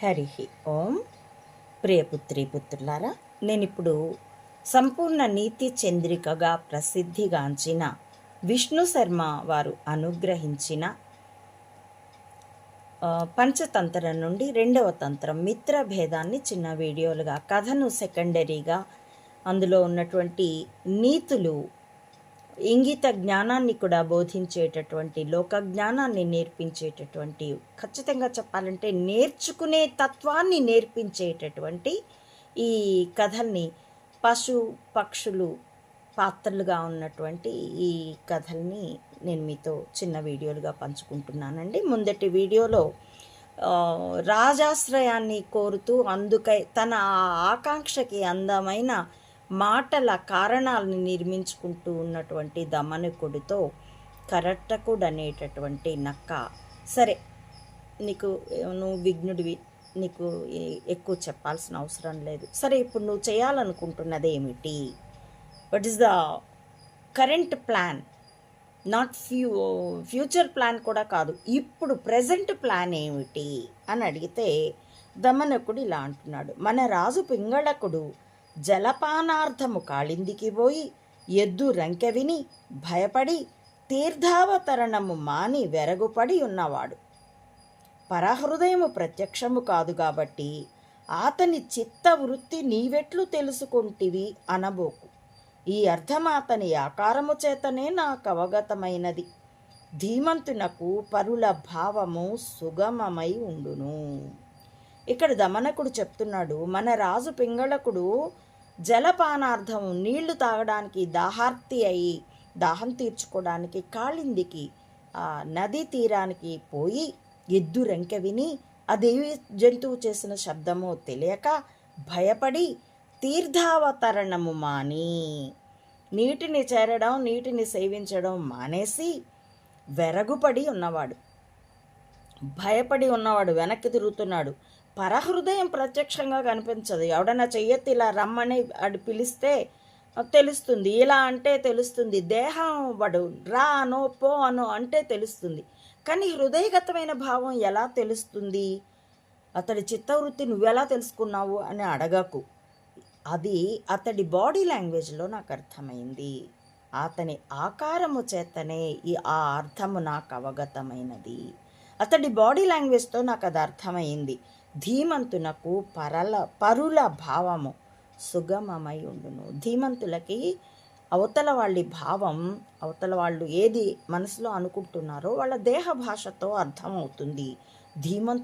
హరి ఓం. ప్రియపుత్రి పుత్రులారా నేను ఇప్పుడు సంపూర్ణ నీతి చంద్రికగా ప్రసిద్ధిగాంచిన విష్ణు శర్మ వారు అనుగ్రహించిన పంచతంత్రం నుండి రెండవ తంత్రం మిత్ర భేదాన్ని చిన్న వీడియోలుగా కథను సెకండరీగా అందులో ఉన్నటువంటి నీతులు ఇంగిత జ్ఞానాన్ని కూడా బోధించేటటువంటి లోక జ్ఞానాన్ని నేర్పించేటటువంటి ఖచ్చితంగా చెప్పాలంటే నేర్చుకునే తత్వాన్ని నేర్పించేటటువంటి ఈ కథల్ని పశు పక్షులు పాత్రలుగా ఉన్నటువంటి ఈ కథల్ని నేను మీతో చిన్న వీడియోలుగా పంచుకుంటున్నానండి. ముందటి వీడియోలో రాజాశ్రయాన్ని కోరుతూ అందుకై తన ఆ ఆకాంక్షకి అందమైన మాటల కారణాలను నిర్మించుకుంటూ ఉన్నటువంటి దమనకుడితో కరట్టకుడు అనేటటువంటి నక్క. సరే నీకు నువ్వు విఘ్నుడివి నీకు ఎక్కువ చెప్పాల్సిన అవసరం లేదు. సరే ఇప్పుడు నువ్వు చేయాలనుకుంటున్నది ఏమిటి? What is the current plan not few future plan కూడా కాదు. ఇప్పుడు ప్రజెంట్ ప్లాన్ ఏమిటి? అని అడిగితే దమనకుడు ఇలా అంటున్నాడు. మన రాజు పింగళకుడు జలపానార్థము కాళిందికి పోయి ఎద్దు రంకె విని భయపడి తీర్థావతరణము మాని వెరగుపడి ఉన్నవాడు. పరహృదయము ప్రత్యక్షము కాదు కాబట్టి అతని చిత్త వృత్తి నీవెట్లు తెలుసుకుంటివి అనబోకు. ఈ అర్థం అతని ఆకారము చేతనే నాకు అవగతమైనది. ధీమంతునకు పరుల భావము సుగమమై ఉండును. ఇక్కడ దమనకుడు చెప్తున్నాడు మన రాజు పింగళకుడు జలపానార్థం నీళ్ళు తాగడానికి దాహార్తి అయి దాహం తీర్చుకోవడానికి కాళిందికి ఆ నదీ తీరానికి పోయి ఎద్దు రెంక విని అదేవి జంతువు చేసిన శబ్దమో తెలియక భయపడి తీర్థావతరణము మాని నీటిని చేరడం నీటిని సేవించడం మానేసి వెరగుపడి ఉన్నవాడు. భయపడి ఉన్నవాడు వెనక్కి తిరుగుతున్నాడు. పరహృదయం ప్రత్యక్షంగా కనిపించదు. ఎవడన్నా చెయ్యెత్తి ఇలా రమ్మని అడి పిలిస్తే తెలుస్తుంది. ఇలా అంటే తెలుస్తుంది. దేహం వాడు రా అనో పో అనో అంటే తెలుస్తుంది. కానీ హృదయగతమైన భావం ఎలా తెలుస్తుంది? అతడి చిత్తవృత్తి నువ్వెలా తెలుసుకున్నావు అని అడగకు. అది అతడి బాడీ లాంగ్వేజ్లో నాకు అర్థమైంది. అతని ఆకారము చేతనే ఈ ఆ అర్థము నాకు అవగతమైనది. అతడి బాడీ లాంగ్వేజ్తో నాకు అది అర్థమైంది. ధీమంతునకు పరల పరుల భావము సుగమమై ఉండును. ధీమంతులకి అవతల వాళ్ళ భావం అవతల వాళ్ళు ఏది మనసులో అనుకుంటున్నారో వాళ్ళ దేహ భాషతో అర్థమవుతుంది. ధీమంతు